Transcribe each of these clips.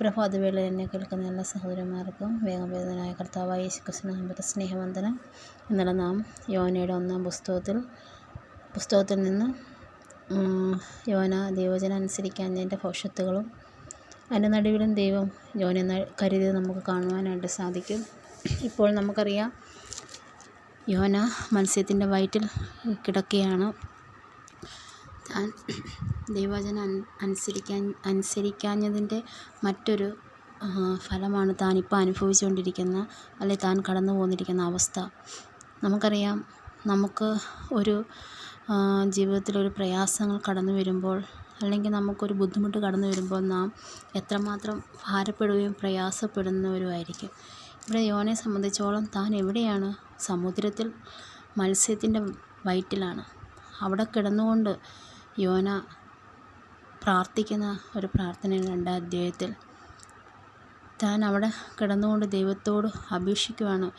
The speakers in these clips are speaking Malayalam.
പ്രഭാതവേളയിൽ എന്നെ കേൾക്കുന്ന എല്ലാ സഹോദരന്മാർക്കും വേഗവേദനായ കർത്താവായ യേശുക്രിസ്തുവിന്റെ സ്നേഹവന്ദനം. ഇന്നലെ നാം യോനയുടെ ഒന്നാം പുസ്തകത്തിൽ പുസ്തകത്തിൽ നിന്ന് യോന ദൈവവചനം അനുസരിക്കാഞ്ഞതിന്റെ ഭവിഷ്യത്തുകളും അതിന്റെ നടുവിലും ദൈവം യോന കരുതി നമുക്ക് കാണുവാനായിട്ട് സാധിക്കും. ഇപ്പോൾ നമുക്കറിയാം യോന മത്സ്യത്തിന്റെ വയറ്റിൽ കിടക്കുകയാണ്. താൻ ദൈവവചനം അനുസരിക്കാൻ അനുസരിക്കാഞ്ഞതിന്റെ മറ്റൊരു ഫലമാണ് താൻ ഇപ്പോൾ അനുഭവിച്ചുകൊണ്ടിരിക്കുന്ന അല്ലെങ്കിൽ താൻ കടന്നു പോന്നിരിക്കുന്ന അവസ്ഥ. നമുക്കറിയാം നമുക്ക് ഒരു ജീവിതത്തിലൊരു പ്രയാസങ്ങൾ കടന്നു വരുമ്പോൾ അല്ലെങ്കിൽ നമുക്കൊരു ബുദ്ധിമുട്ട് കടന്നു വരുമ്പോൾ നാം എത്രമാത്രം ഭാരപ്പെടുകയും പ്രയാസപ്പെടുന്നവരുമായിരിക്കും. ഇവിടെ യോനെ സംബന്ധിച്ചോളം താൻ എവിടെയാണ്? സമുദ്രത്തിൽ മത്സ്യത്തിന്റെ വയറ്റിലാണ്. അവിടെ കിടന്നുകൊണ്ട് യോന പ്രാർത്ഥിക്കുന്ന ഒരു പ്രാർത്ഥനയാണ് രണ്ടാം അധ്യായത്തിൽ താൻ അവിടെ കിടന്നുകൊണ്ട് ദൈവത്തോട് അപേക്ഷിക്കുവാണ്.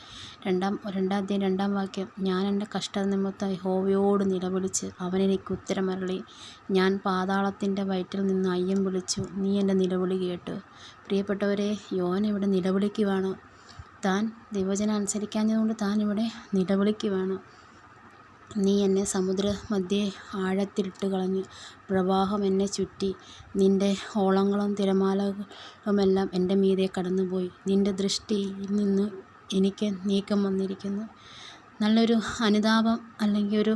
രണ്ടാം രണ്ടാം അധ്യായം രണ്ടാം വാക്യം ഞാൻ എന്റെ കഷ്ട നിമിത്തം യഹോവയോട് നിലവിളിച്ച് അവനെനിക്ക് ഉത്തരമരളി ഞാൻ പാതാളത്തിന്റെ വയറ്റിൽ നിന്ന് അയ്യം വിളിച്ചു. നീ എന്റെ നിലവിളി കേട്ടു. പ്രിയപ്പെട്ടവരെ യോന ഇവിടെ നിലവിളിക്കുവാണ്. താൻ ദൈവജനം അനുസരിക്കാഞ്ഞതുകൊണ്ട് താൻ ഇവിടെ നിലവിളിക്കുവാണ്. നീ എന്നെ സമുദ്രമധ്യേ ആഴത്തിലിട്ട് കളഞ്ഞു. പ്രവാഹം എന്നെ ചുറ്റി. നിന്റെ ഓളങ്ങളും തിരമാലകളുമെല്ലാം എന്റെ മീതെ കടന്നുപോയി. നിന്റെ ദൃഷ്ടിയിൽ നിന്ന് എനിക്ക് നീക്കം വന്നിരിക്കുന്നു. നല്ലൊരു അനുതാപം അല്ലെങ്കിൽ ഒരു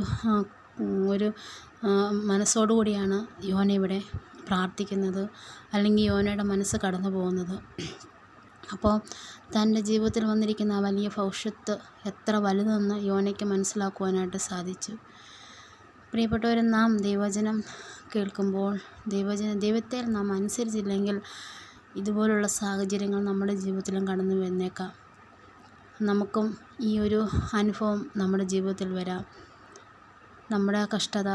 ഒരു മനസ്സോടുകൂടിയാണ് യോന ഇവിടെ പ്രാർത്ഥിക്കുന്നത് അല്ലെങ്കിൽ യോനയുടെ മനസ്സ് കടന്നു പോകുന്നത് അപ്പോൾ തന്റെ ജീവിതത്തിൽ വന്നിരിക്കുന്ന ആ വലിയ ഭവിഷ്യത്ത് എത്ര വലുതെന്ന് യോനയ്ക്ക് മനസ്സിലാക്കുവാനായിട്ട് സാധിച്ചു. പ്രിയപ്പെട്ടവരെ നാം ദൈവചനം കേൾക്കുമ്പോൾ ദൈവജന ദൈവത്തെ നാം അനുസരിച്ചില്ലെങ്കിൽ ഇതുപോലുള്ള സാഹചര്യങ്ങൾ നമ്മുടെ ജീവിതത്തിലും കടന്നു വന്നേക്കാം. നമുക്കും ഈ ഒരു അനുഭവം നമ്മുടെ ജീവിതത്തിൽ വരാം. നമ്മുടെ കഷ്ടത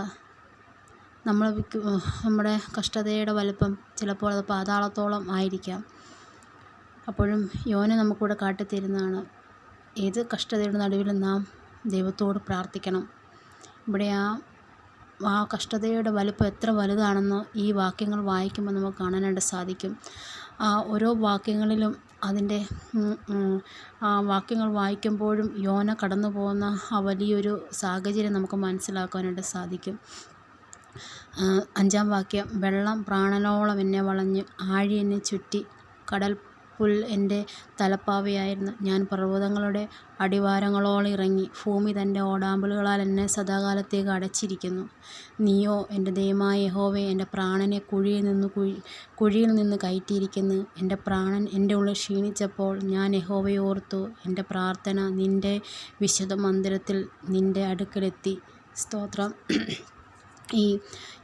നമ്മൾ നമ്മുടെ കഷ്ടതയുടെ വലുപ്പം ചിലപ്പോൾ അത് പാതാളത്തോളം ആയിരിക്കാം. അപ്പോഴും യോന നമുക്കിവിടെ കാട്ടിത്തരുന്നതാണ്. ഏത് കഷ്ടതയുടെ നടുവിലും നാം ദൈവത്തോട് പ്രാർത്ഥിക്കണം. ഇവിടെ ആ ആ കഷ്ടതയുടെ വലുപ്പം എത്ര വലുതാണെന്ന് ഈ വാക്യങ്ങൾ വായിക്കുമ്പോൾ നമുക്ക് കാണാനായിട്ട് സാധിക്കും. ആ ഓരോ വാക്യങ്ങളിലും അതിന്റെ ആ വാക്യങ്ങൾ വായിക്കുമ്പോഴും യോന കടന്നു പോകുന്ന ആ വലിയൊരു സാഹചര്യം നമുക്ക് മനസ്സിലാക്കാനായിട്ട് സാധിക്കും. അഞ്ചാം വാക്യം വെള്ളം പ്രാണനോളം എന്നെ വളഞ്ഞ് ആഴി എന്നെ ചുറ്റി കടൽ പുൽ എന്റെ തലപ്പാവയായിരുന്നു. ഞാൻ പർവതങ്ങളുടെ അടിവാരങ്ങളോളം ഇറങ്ങി ഭൂമി തന്റെ ഓടാമ്പലുകളാൽ എന്നെ സദാകാലത്തേക്ക് അടച്ചിരിക്കുന്നു. നീയോ എന്റെ ദൈവമായ യഹോവേ എന്റെ പ്രാണനെ കുഴിയിൽ നിന്ന് കുഴി കുഴിയിൽ നിന്ന് കയറ്റിയിരിക്കുന്നു. എന്റെ പ്രാണൻ എന്റെ ഉള്ളിൽ ക്ഷീണിച്ചപ്പോൾ ഞാൻ യഹോവയെ ഓർത്തു. എന്റെ പ്രാർത്ഥന നിന്റെ വിശുദ്ധ മന്ദിരത്തിൽ നിന്റെ അടുക്കലെത്തി. സ്തോത്രം. ഈ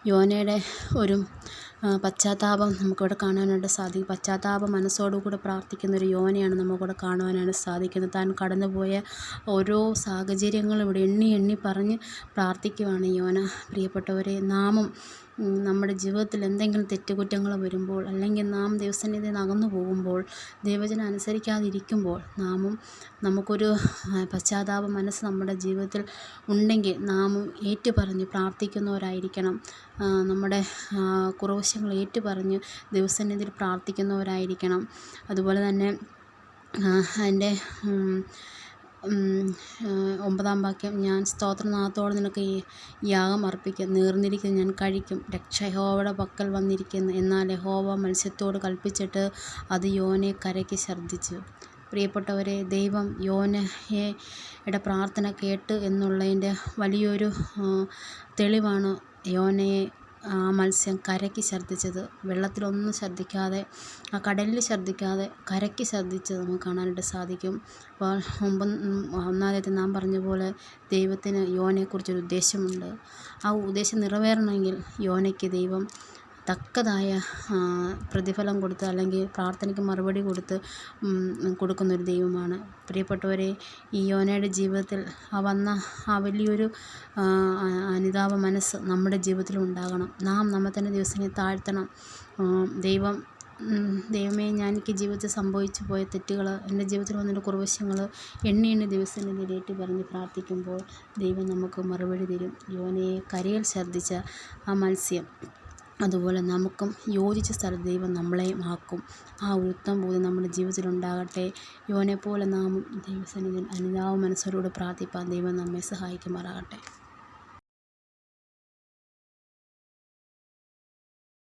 യോനയുടെ ഒരു പശ്ചാത്താപം നമുക്കിവിടെ കാണാനായിട്ട് സാധിക്കും. പശ്ചാത്താപ മനസ്സോടുകൂടെ പ്രാർത്ഥിക്കുന്ന ഒരു യോനയാണ് നമുക്കിവിടെ കാണുവാനായിട്ട് സാധിക്കുന്നത്. താൻ കടന്നുപോയ ഓരോ സാഹചര്യങ്ങളും ഇവിടെ എണ്ണി എണ്ണി പറഞ്ഞ് പ്രാർത്ഥിക്കുവാണ് യോന പ്രിയപ്പെട്ടവരെ നാമും നമ്മുടെ ജീവിതത്തിൽ എന്തെങ്കിലും തെറ്റുകുറ്റങ്ങൾ വരുമ്പോൾ അല്ലെങ്കിൽ നാം ദൈവസന്നിധി നകന്നു പോകുമ്പോൾ ദൈവജനം അനുസരിക്കാതിരിക്കുമ്പോൾ നാമും നമുക്കൊരു പശ്ചാത്താപ മനസ്സ് നമ്മുടെ ജീവിതത്തിൽ ഉണ്ടെങ്കിൽ നാമും ഏറ്റുപറഞ്ഞ് പ്രാർത്ഥിക്കുന്നവരായിരിക്കണം. നമ്മുടെ കുറവശങ്ങൾ ഏറ്റുപറഞ്ഞ് ദൈവസന്നിധിയിൽ പ്രാർത്ഥിക്കുന്നവരായിരിക്കണം. അതുപോലെ തന്നെ അതിന്റെ ഒമ്പതാം വാക്യം ഞാൻ സ്തോത്രനാഥത്തോടെ നിനക്ക് യാഗം അർപ്പിക്കും. നേർന്നിരിക്കുന്ന ഞാൻ കഴിക്കും. രക്ഷ യഹോവയുടെ പക്കൽ വന്നിരിക്കുന്നു. എന്നാൽ യഹോവ മത്സ്യത്തോട് കൽപ്പിച്ചിട്ട് അത് യോനെ കരയ്ക്ക് ഛർദ്ദിച്ചു. പ്രിയപ്പെട്ടവരെ ദൈവം യോനയുടെ പ്രാർത്ഥന കേട്ട് എന്നുള്ളതിന്റെ വലിയൊരു തെളിവാണ് യോനയെ ആ മത്സ്യം കരയ്ക്ക് ഛർദ്ദിച്ചത്. വെള്ളത്തിലൊന്നും ഛർദ്ദിക്കാതെ ആ കടലിൽ ഛർദ്ദിക്കാതെ കരയ്ക്ക് ഛർദ്ദിച്ചത് നമുക്ക് കാണാനായിട്ട് സാധിക്കും. അപ്പോൾ മുമ്പ് ഒന്നാമത്തെ നാം പറഞ്ഞ പോലെ ദൈവത്തിന് യോനയെക്കുറിച്ചൊരു ഉദ്ദേശമുണ്ട്. ആ ഉദ്ദേശം നിറവേറണമെങ്കിൽ യോനയ്ക്ക് ദൈവം തക്കതായ പ്രതിഫലം കൊടുത്ത് അല്ലെങ്കിൽ പ്രാർത്ഥനയ്ക്ക് മറുപടി കൊടുത്ത് കൊടുക്കുന്നൊരു ദൈവമാണ്. പ്രിയപ്പെട്ടവരെ ഈ യോനയുടെ ജീവിതത്തിൽ ആ വന്ന ആ വലിയൊരു അനുതാപ മനസ്സ് നമ്മുടെ ജീവിതത്തിലും ഉണ്ടാകണം. നാം നമ്മെ തന്നെ ദിവസനെ താഴ്ത്തണം. ദൈവം ദൈവമേ ഞാൻ എനിക്ക് ജീവിതത്തിൽ സംഭവിച്ചു പോയ തെറ്റുകൾ എന്റെ ജീവിതത്തിൽ വന്നിട്ട് കുറവശങ്ങൾ എണ്ണി എണ്ണി നേരിട്ട് പറഞ്ഞ് പ്രാർത്ഥിക്കുമ്പോൾ ദൈവം നമുക്ക് മറുപടി തരും. യോനയെ കരയിൽ ഛർദ്ദിച്ച ആ മത്സ്യം. അതുപോലെ നമുക്കും യോജിച്ച സ്ഥലത്ത് ദൈവം നമ്മളെയും ആക്കും. ആ ഉത്തം ബോധ്യം നമ്മുടെ ജീവിതത്തിൽ ഉണ്ടാകട്ടെ യോനെപ്പോലെ നാം ദൈവസന്നിധിയിൽ അനുതാപ മനസ്സോടുകൂടി പ്രാർത്ഥിപ്പാൻ ദൈവം നമ്മെ സഹായിക്കുമാറാകട്ടെ.